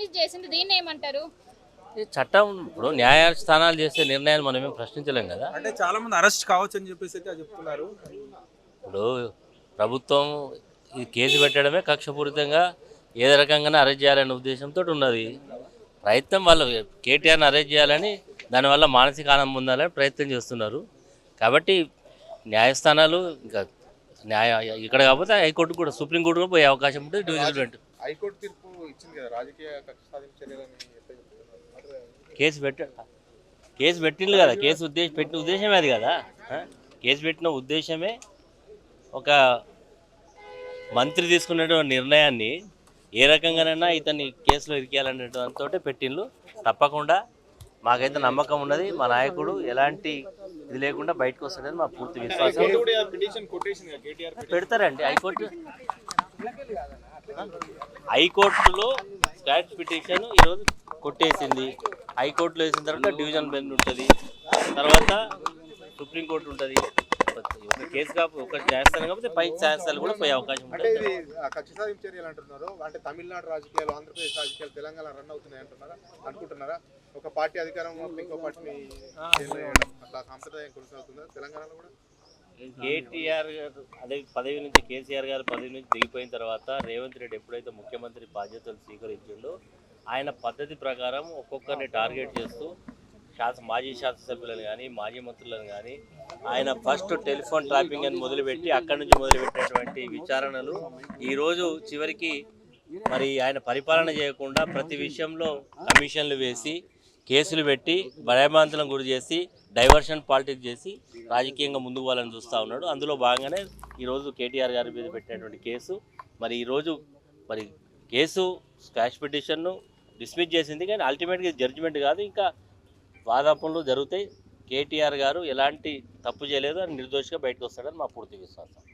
Dismiss చేసింది దీన్ని ఏమంటారు? ఈ చట్టం ఇప్పుడు న్యాయస్థానాలు చేసే నిర్ణయాలు మనం ఏం ప్రశ్నించలేం కదా. అంటే చాలా మంది అరెస్ట్ కావచ్చు అని చెప్పేసి అయితే అది చెప్తున్నారు. ఇప్పుడు ప్రభుత్వం ఈ కేసు పెట్టడమే కక్షపూరితంగా ఏ రకంగానే అరెస్ట్ చేయాలనే ఉద్దేశంతో ఉన్నది. ప్రయత్నం వాళ్ళు కేటీఆర్ని అరెస్ట్ చేయాలని దానివల్ల మానసిక ఆనందం పొందాలని ప్రయత్నం చేస్తున్నారు. కాబట్టి న్యాయస్థానాలు ఇంకా న్యాయ ఇక్కడ కాకపోతే హైకోర్టు కూడా సుప్రీంకోర్టు కూడా పోయే అవకాశం ఉంటుంది డివిజన్ హైకోర్టు తీర్పు ఇచ్చింది కదా రాజకీయ కక్ష చెప్తున్నారు? కేసు పెట్ట కేసు పెట్టిండు కదా కేసు ఉద్దేశం పెట్టిన ఉద్దేశమే అది కదా? కేసు పెట్టిన ఉద్దేశమే ఒక మంత్రి తీసుకున్నటువంటి నిర్ణయాన్ని ఏ రకంగానైనా ఇతన్ని కేసులో ఇరికేయాలనే దాంతో పెట్టిండ్రు తప్పకుండా మాకైతే నమ్మకం ఉన్నది మా నాయకుడు ఎలాంటి ఇది లేకుండా బయటకు వస్తాడని మా పూర్తి విశ్వాసం. పెడతారండి హైకోర్టు. హైకోర్టులో స్టాట్ పిటిషన్ ఈరోజు కొట్టేసింది. హైకోర్టులో వేసిన తర్వాత డివిజన్ బెంచ్ ఉంటుంది. తర్వాత సుప్రీంకోర్టు ఉంటుంది. ఒక కేసు కాకపోతే ఒక న్యాయస్థానం కాకపోతే పై న్యాయస్థానాలు కూడా పోయే అవకాశం అంటే ఉంటుంది ఇది కక్ష చర్యలు అంటున్నారు. అంటే తమిళనాడు రాజకీయాలు ఆంధ్రప్రదేశ్ రాజకీయాలు తెలంగాణ రన్ అవుతున్నాయి అంటున్నారా? అనుకుంటున్నారా? ఒక పార్టీ అధికారం ఇంకో పార్టీని అట్లా సాంప్రదాయం కొనసాగుతుందా తెలంగాణలో కూడా? కేటీఆర్ గారు అదే పదవి నుంచి కేసీఆర్ గారు పదవి నుంచి దిగిపోయిన తర్వాత రేవంత్ రెడ్డి ఎప్పుడైతే ముఖ్యమంత్రి బాధ్యతలు స్వీకరించిండో ఆయన పద్ధతి ప్రకారం ఒక్కొక్కరిని టార్గెట్ చేస్తూ శాస మాజీ శాసనసభ్యులను కానీ మాజీ మంత్రులను కానీ ఆయన ఫస్ట్ టెలిఫోన్ ట్రాపింగ్ అని మొదలుపెట్టి అక్కడి నుంచి మొదలుపెట్టినటువంటి విచారణలు ఈరోజు చివరికి మరి ఆయన పరిపాలన చేయకుండా ప్రతి విషయంలో కమిషన్లు వేసి కేసులు పెట్టి భయభ్రాంతులను గురి చేసి డైవర్షన్ పాలిటిక్స్ చేసి రాజకీయంగా ముందుకు వాళ్ళని చూస్తూ ఉన్నాడు. అందులో భాగంగానే ఈరోజు కేటీఆర్ గారి మీద పెట్టినటువంటి కేసు మరి ఈరోజు మరి కేసు స్కాష్ పిటిషన్ను డిస్మిస్ చేసింది. కానీ అల్టిమేట్గా జడ్జిమెంట్ కాదు ఇంకా వాదాపనలు జరుగుతాయి కేటీఆర్ గారు ఎలాంటి తప్పు చేయలేదు అని నిర్దోషిగా బయటకు వస్తాడని మా పూర్తి విశ్వాసం.